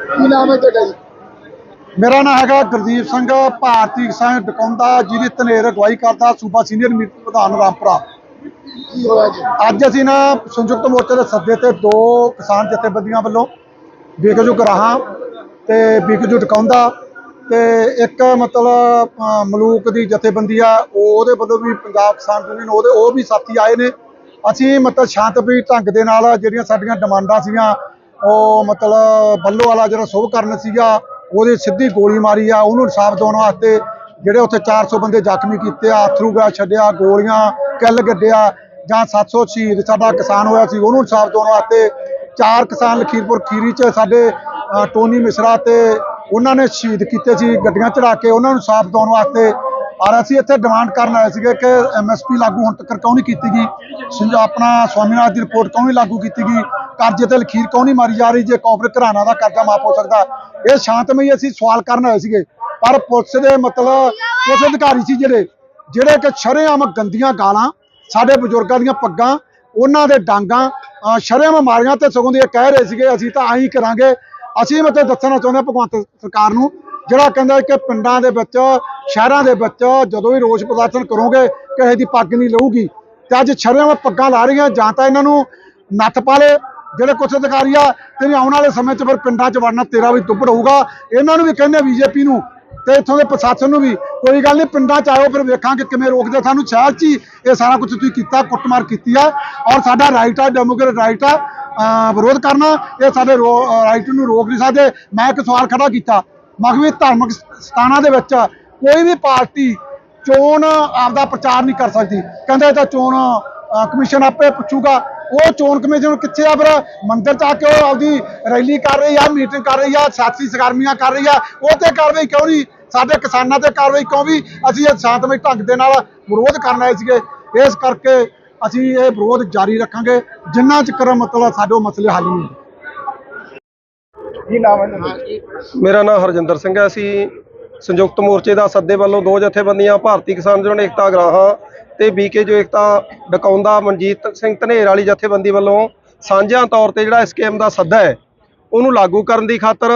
ਕੀ ਨਾਮ ਹੈ ਤੁਹਾਡਾ ਜੀ? ਮੇਰਾ ਨਾਮ ਹੈਗਾ ਗੁਰਦੀਪ ਸਿੰਘ ਭਾਰਤੀ ਕਿਸਾਨ ਡਕੌਂਦਾ ਜਿਹਦੀ ਧਨੇਰ ਅਗਵਾਈ ਕਰਦਾ ਸੂਬਾ ਸੀਨੀਅਰ ਮੀਤ ਪ੍ਰਧਾਨ ਰਾਮਪੁਰਾ। ਕੀ ਹੋਇਆ ਜੀ। ਅੱਜ ਅਸੀਂ ਨਾ ਸੰਯੁਕਤ ਮੋਰਚੇ ਦੇ ਸੱਦੇ ਤੇ ਦੋ ਕਿਸਾਨ ਜਥੇਬੰਦੀਆਂ ਵੱਲੋਂ ਬਿਕਜੂ ਗਰਾਹਾਂ ਤੇ ਬਿਕਜੂ ਡਕੌਂਦਾ ਤੇ ਇੱਕ ਮਤਲਬ ਮਲੂਕ ਦੀ ਜਥੇਬੰਦੀ ਆ ਉਹ ਉਹਦੇ ਵੱਲੋਂ ਵੀ ਪੰਜਾਬ ਕਿਸਾਨ ਯੂਨੀਅਨ ਉਹਦੇ ਉਹ ਵੀ ਸਾਥੀ ਆਏ ਨੇ। ਅਸੀਂ ਮਤਲਬ ਸ਼ਾਂਤਮਈ ਢੰਗ ਦੇ ਨਾਲ ਜਿਹੜੀਆਂ ਸਾਡੀਆਂ ਡਿਮਾਂਡਾਂ ਸੀਗੀਆਂ ਉਹ ਮਤਲਬ ਬੱਲੋ ਵਾਲਾ ਜਿਹੜਾ ਸ਼ੁਭ ਕਰਨ ਸੀਗਾ, ਉਹਦੇ ਸਿੱਧੀ ਗੋਲੀ ਮਾਰੀ ਆ, ਉਹਨੂੰ ਇਨਸਾਫ ਦਿਵਾਉਣ ਵਾਸਤੇ ਜਿਹੜੇ ਉੱਥੇ 400 ਬੰਦੇ ਜ਼ਖਮੀ ਕੀਤੇ ਆ ਅਥਰੂ ਗੈਸ ਛੱਡਿਆ, ਗੋਲੀਆਂ, ਕਿੱਲ ਗੱਡਿਆ, ਜਾਂ 700 ਸ਼ਹੀਦ ਸਾਡਾ ਕਿਸਾਨ ਹੋਇਆ ਸੀ, ਉਹਨੂੰ ਇਨਸਾਫ ਦਿਵਾਉਣ ਵਾਸਤੇ ਚਾਰ ਕਿਸਾਨ ਲਖੀਰਪੁਰ ਖੀਰੀ 'ਚ ਸਾਡੇ ਟੋਨੀ ਮਿਸ਼ਰਾ ਤੇ ਉਹਨਾਂ ਨੇ ਸ਼ਹੀਦ ਕੀਤੇ ਸੀ, ਗੱਡੀਆਂ ਚੜਾ ਕੇ ਉਹਨਾਂ ਨੂੰ ਸਾਫ਼ ਦਿਵਾਉਣ ਵਾਸਤੇ। ਔਰ ਅਸੀਂ ਇੱਥੇ ਡਿਮਾਂਡ ਕਰਨ ਆਏ ਸੀਗੇ ਕਿ ਐਮਐਸਪੀ ਲਾਗੂ ਹੁਣ ਤੱਕ ਕਿਉਂ ਨਹੀਂ ਕੀਤੀ ਗਈ? ਆਪਣਾ ਸਵਾਮੀਨਾਥਨ ਦੀ ਰਿਪੋਰਟ ਕਿਉਂ ਨਹੀਂ ਲਾਗੂ ਕੀਤੀ ਗਈ? ਕਰਜ਼ੇ ਤੇ ਲਖੀਰ ਕਿਉਂ ਨਹੀਂ ਮਾਰੀ ਜਾ ਰਹੀ ਜੇ ਕਾਰਪੋਰੇਟ ਘਰਾਣਾ ਦਾ ਕਰਜ਼ਾ ਮਾਫ ਹੋ ਸਕਦਾ? ਇਹ ਸ਼ਾਂਤਮਈ ਅਸੀਂ ਸਵਾਲ ਕਰਨ ਆਏ ਸੀਗੇ। ਪਰ ਪੁਲਿਸ ਦੇ ਮਤਲਬ ਪੁਲਿਸ ਅਧਿਕਾਰੀ ਸੀ ਜਿਹੜੇ ਜਿਹੜੇ ਕਿ ਸ਼ਰੇਆਮ ਗੰਦੀਆਂ ਗਾਲਾਂ, ਸਾਡੇ ਬਜ਼ੁਰਗਾਂ ਦੀਆਂ ਪੱਗਾਂ, ਉਹਨਾਂ ਦੇ ਡਾਂਗਾਂ ਸ਼ਰੇਆਮ ਮਾਰੀਆਂ ਤੇ ਸਗੋਂ ਦੀ ਇਹ ਕਹਿ ਰਹੇ ਸੀਗੇ, ਅਸੀਂ ਤਾਂ ਆਹੀ ਕਰਾਂਗੇ। ਅਸੀਂ ਮਤਲਬ ਦੱਸਣਾ ਚਾਹੁੰਦੇ ਹਾਂ ਭਗਵੰਤ ਸਰਕਾਰ ਨੂੰ, ਜਿਹੜਾ ਕਹਿੰਦਾ ਕਿ ਪਿੰਡਾਂ ਦੇ ਵਿੱਚ, ਸ਼ਹਿਰਾਂ ਦੇ ਵਿੱਚ ਜਦੋਂ ਵੀ ਰੋਸ ਪ੍ਰਦਰਸ਼ਨ ਕਰੋਗੇ, ਕਿਸੇ ਦੀ ਪੱਗ ਨਹੀਂ ਲਊਗੀ। ਤੇ ਅੱਜ ਸ਼ਰੇਆਮ ਪੱਗਾਂ ਲਾ ਰਹੀਆਂ, ਜਾਂ ਤਾਂ ਇਹਨਾਂ ਨੂੰ ਨੱਥ ਪਾ ਲੇ ਜਿਹੜੇ ਕੁਛ ਅਧਿਕਾਰੀ ਆ ਤੇ ਵੀ ਆਉਣ ਵਾਲੇ ਸਮੇਂ 'ਚ ਫਿਰ ਪਿੰਡਾਂ 'ਚ ਵੜਨਾ ਤੇਰਾ ਵੀ ਦੁੱਬੜ ਹੋਊਗਾ ਇਹਨਾਂ ਨੂੰ ਵੀ ਕਹਿੰਦੇ ਬੀਜੇਪੀ ਨੂੰ ਤੇ ਇੱਥੋਂ ਦੇ ਪ੍ਰਸ਼ਾਸਨ ਨੂੰ ਵੀ। ਕੋਈ ਗੱਲ ਨਹੀਂ, ਪਿੰਡਾਂ 'ਚ ਆਇਓ, ਫਿਰ ਵੇਖਾਂਗੇ ਕਿਵੇਂ ਰੋਕਦੇ ਸਾਨੂੰ ਸ਼ਹਿਰ 'ਚ ਹੀ ਇਹ ਸਾਰਾ ਕੁਝ ਤੁਸੀਂ ਕੀਤਾ, ਕੁੱਟਮਾਰ ਕੀਤੀ ਆ। ਔਰ ਸਾਡਾ ਰਾਈਟ ਆ ਡੈਮੋਕ੍ਰੇਟ ਰਾਈਟ ਆ ਵਿਰੋਧ ਕਰਨਾ, ਇਹ ਸਾਡੇ ਰਾਈਟ ਨੂੰ ਰੋਕ ਨਹੀਂ ਸਕਦੇ। ਮੈਂ ਇੱਕ ਸਵਾਲ ਖੜਾ ਕੀਤਾ। ਮੈਂ ਵੀ ਧਾਰਮਿਕ ਸਥਾਨਾਂ ਦੇ ਵਿੱਚ ਕੋਈ ਵੀ ਪਾਰਟੀ ਚੋਣ ਆਪਦਾ ਪ੍ਰਚਾਰ ਨਹੀਂ ਕਰ ਸਕਦੀ। ਕਹਿੰਦੇ ਤਾਂ ਚੋਣ ਕਮਿਸ਼ਨ ਆਪੇ ਪੁੱਛੂਗਾ। ਉਹ ਚੋਣ ਕਮਿਸ਼ਨ ਕਿੱਥੇ ਆ ਫਿਰ? ਮੰਦਿਰ ਚ ਆ ਕੇ ਉਹ ਆਪਦੀ ਰੈਲੀ ਕਰ ਰਹੀ ਆ ਮੀਟਿੰਗ ਕਰ ਰਹੀ ਆ ਸਾਥੀ ਸਰਗਰਮੀਆਂ ਕਰ ਰਹੀ ਆ। ਉਹ ਤੇ ਕਾਰਵਾਈ ਕਿਉਂ ਨਹੀਂ? ਸਾਡੇ ਕਿਸਾਨਾਂ ਤੇ ਕਾਰਵਾਈ ਕਿਉਂ ਵੀ ਅਸੀਂ ਇਹ ਸ਼ਾਂਤਮਈ ਢੰਗ ਦੇ ਨਾਲ ਵਿਰੋਧ ਕਰਨ ਆਏ ਸੀਗੇ। ਇਸ ਕਰਕੇ ਅਸੀਂ ਇਹ ਵਿਰੋਧ ਜਾਰੀ ਰੱਖਾਂਗੇ ਜਿੰਨਾ ਚਿਰ ਮਤਲਬ ਸਾਡੇ ਮਸਲੇ ਹੱਲ ਨਹੀਂ ਹੁੰਦੇ ਕੀ ਨਾਮ ਹੈ ਤੁਹਾਡਾ ਮੇਰਾ ਨਾਮ ਹਰਜਿੰਦਰ ਸਿੰਘ ਹੈ। ਅਸੀਂ ਸੰਯੁਕਤ ਮੋਰਚੇ ਦਾ ਸੱਦੇ ਵੱਲੋਂ ਦੋ ਜਥੇਬੰਦੀਆਂ ਭਾਰਤੀ ਕਿਸਾਨ ਯੂਨੀਅਨ ਏਕਤਾ ਗਰਾਹਾਂ ਤੇ ਬੀਕੇ ਜੋ ਏਕਤਾ ਡਕਾਉਂਦਾ ਮਨਜੀਤ ਸਿੰਘ ਧਨੇਰ ਵਾਲੀ ਜਥੇਬੰਦੀ ਵੱਲੋਂ ਸਾਂਝਿਆਂ ਤੌਰ ਤੇ ਜਿਹੜਾ ਸਕੀਮ ਦਾ ਸੱਦਾ ਹੈ, ਉਹਨੂੰ ਲਾਗੂ ਕਰਨ ਦੀ ਖਾਤਰ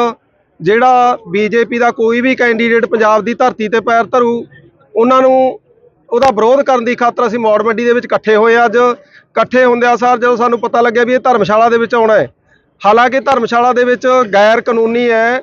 ਜਿਹੜਾ ਬੀਜੇਪੀ ਦਾ ਕੋਈ ਵੀ ਕੈਂਡੀਡੇਟ ਪੰਜਾਬ ਦੀ ਧਰਤੀ ਤੇ ਪੈਰ ਧਰੂ, ਉਹਨਾਂ ਨੂੰ ਉਹਦਾ ਵਿਰੋਧ ਕਰਨ ਦੀ ਖਾਤਰ ਅਸੀਂ ਮੌੜ ਮੰਡੀ ਦੇ ਵਿੱਚ ਇਕੱਠੇ ਹੋਏ ਅੱਜ। ਇਕੱਠੇ ਹੁੰਦਿਆਂ ਸਾਰ ਜਦੋਂ ਸਾਨੂੰ ਪਤਾ ਲੱਗਿਆ ਵੀ ਇਹ ਧਰਮਸ਼ਾਲਾ ਦੇ ਵਿੱਚ ਆਉਣਾ ਹੈ। ਹਾਲਾਂਕਿ ਧਰਮਸ਼ਾਲਾ ਦੇ ਵਿੱਚ ਗੈਰ ਕਾਨੂੰਨੀ ਹੈ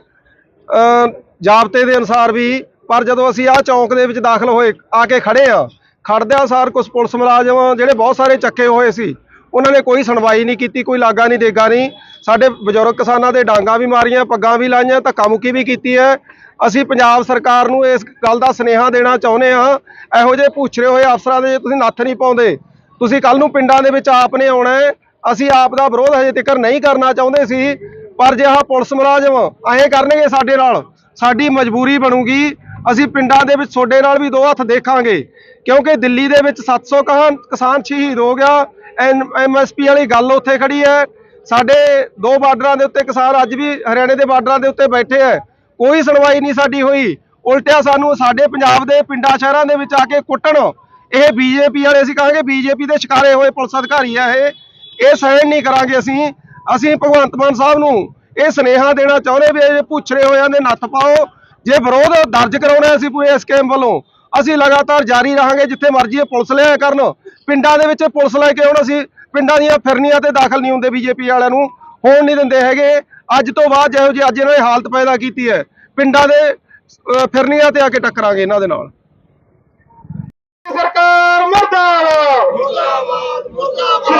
ਜਾਬਤੇ ਦੇ ਅਨੁਸਾਰ ਵੀ, ਪਰ ਜਦੋਂ ਅਸੀਂ ਆਹ ਚੌਂਕ ਦੇ ਵਿੱਚ ਦਾਖਲ ਹੋਏ, ਆ ਕੇ ਖੜੇ ਆ ਖੜਦਿਆਂ ਸਾਰ ਕੁਝ ਪੁਲਿਸ ਮੁਲਾਜ਼ਮ ਜਿਹੜੇ ਬਹੁਤ ਸਾਰੇ ਚੱਕੇ ਹੋਏ ਸੀ, ਉਹਨਾਂ ਨੇ ਕੋਈ ਸੁਣਵਾਈ ਨਹੀਂ ਕੀਤੀ, ਕੋਈ ਲਾਗਾ ਨਹੀਂ, ਦੇਗਾ ਨਹੀਂ। ਸਾਡੇ ਬਜ਼ੁਰਗ ਕਿਸਾਨਾਂ ਦੇ ਡਾਂਗਾ ਵੀ ਮਾਰੀਆਂ, ਪੱਗਾਂ ਵੀ ਲਾਈਆਂ, ਧੱਕਾ ਮੁੱਕੀ ਵੀ ਕੀਤੀ ਹੈ। ਅਸੀਂ ਪੰਜਾਬ ਸਰਕਾਰ ਨੂੰ ਇਸ ਗੱਲ ਦਾ ਸੁਨੇਹਾ ਦੇਣਾ ਚਾਹੁੰਦੇ ਹਾਂ। ਇਹੋ ਜਿਹੇ ਪੁੱਛਰੇ ਹੋਏ ਅਫਸਰਾਂ ਦੇ ਜੇ ਤੁਸੀਂ ਨੱਥ ਨਹੀਂ ਪਾਉਂਦੇ। ਤੁਸੀਂ ਕੱਲ ਨੂੰ ਪਿੰਡਾਂ ਦੇ ਵਿੱਚ ਆਪ ਨੇ ਆਉਣਾ ਹੈ। ਅਸੀਂ ਆਪ ਦਾ ਵਿਰੋਧ ਹਜੇ ਤੱਕ ਨਹੀਂ ਕਰਨਾ ਚਾਹੁੰਦੇ ਸੀ, ਪਰ ਜੇ ਆਹ ਪੁਲਿਸ ਮੁਲਾਜ਼ਮ ਐਂ ਕਰਨਗੇ ਸਾਡੇ ਨਾਲ, ਸਾਡੀ ਮਜਬੂਰੀ ਬਣੂਗੀ। ਅਸੀਂ ਪਿੰਡਾਂ ਦੇ ਵਿੱਚ ਤੁਹਾਡੇ ਨਾਲ ਵੀ ਦੋ ਹੱਥ ਦੇਖਾਂਗੇ। ਕਿਉਂਕਿ ਦਿੱਲੀ ਦੇ ਵਿੱਚ 700 ਕਹਾਨ ਕਿਸਾਨ ਸ਼ਹੀਦ ਹੋ ਗਿਆ। ਐਮਐਸਪੀ ਵਾਲੀ ਗੱਲ ਉੱਥੇ ਖੜੀ ਹੈ। ਸਾਡੇ ਦੋ ਬਾਰਡਰਾਂ ਦੇ ਉੱਤੇ ਕਿਸਾਨ ਅੱਜ ਵੀ ਹਰਿਆਣੇ ਦੇ ਬਾਰਡਰਾਂ ਦੇ ਉੱਤੇ ਬੈਠੇ ਹੈ। ਕੋਈ ਸੁਣਵਾਈ ਨਹੀਂ ਸਾਡੀ ਹੋਈ। ਉਲਟਿਆ ਸਾਨੂੰ ਸਾਡੇ ਪੰਜਾਬ ਦੇ ਪਿੰਡਾਂ, ਸ਼ਹਿਰਾਂ ਦੇ ਵਿੱਚ ਆ ਕੇ ਕੁੱਟਣ। ਇਹ ਬੀਜੇਪੀ ਵਾਲੇ ਅਸੀਂ ਕਹਾਂਗੇ ਬੀਜੇਪੀ ਦੇ ਸ਼ਿਕਾਰੇ ਹੋਏ ਪੁਲਿਸ ਅਧਿਕਾਰੀ ਆ ਇਹ। ਇਹ ਸਹਿਣ ਨਹੀਂ ਕਰਾਂਗੇ ਅਸੀਂ। ਅਸੀਂ ਭਗਵੰਤ ਮਾਨ ਸਾਹਿਬ ਨੂੰ ਇਹ ਸੁਨੇਹਾ ਦੇਣਾ ਚਾਹੁੰਦੇ ਵੀ ਇਹ ਪੁੱਛਰੇ ਹੋਇਆਂ ਦੇ ਨੱਥ ਪਾਓ। ਜੇ ਵਿਰੋਧ ਦਰਜ ਕਰਾਉਣਾ ਅਸੀਂ ਪੂਰੇ ਇਸ ਸਕੀਮ ਵੱਲੋਂ ਅਸੀਂ ਲਗਾਤਾਰ ਜਾਰੀ ਰਹਾਂਗੇ ਜਿੱਥੇ ਮਰਜ਼ੀ ਇਹ ਪੁਲਿਸ ਲਿਆ ਕਰਨ। ਪਿੰਡਾਂ ਦੇ ਵਿੱਚ ਪੁਲਿਸ ਲੈ ਕੇ ਆਉਣ ਅਸੀਂ ਪਿੰਡਾਂ ਦੀਆਂ ਫਿਰਨੀਆਂ ਤੇ ਦਾਖਲ ਨਹੀਂ ਹੁੰਦੇ ਬੀਜੇਪੀ ਵਾਲਿਆਂ ਨੂੰ। ਹੋਣ ਨਹੀਂ ਦਿੰਦੇ ਹੈਗੇ। ਅੱਜ ਤੋਂ ਬਾਅਦ ਜਿਹੋ ਜਿਹੀ ਅੱਜ ਇਹਨਾਂ ਨੇ ਹਾਲਤ ਪੈਦਾ ਕੀਤੀ ਹੈ। ਪਿੰਡਾਂ ਦੇ ਫਿਰਨੀਆਂ ਤੇ ਆ ਕੇ ਟੱਕਰਾਂਗੇ ਇਹਨਾਂ ਦੇ ਨਾਲ। ਸਰਕਾਰ ਮਰਦਾਬਾਦ ਮੁਰਦਾਬਾਦ! ਮੁਰਦਾਬਾਦ!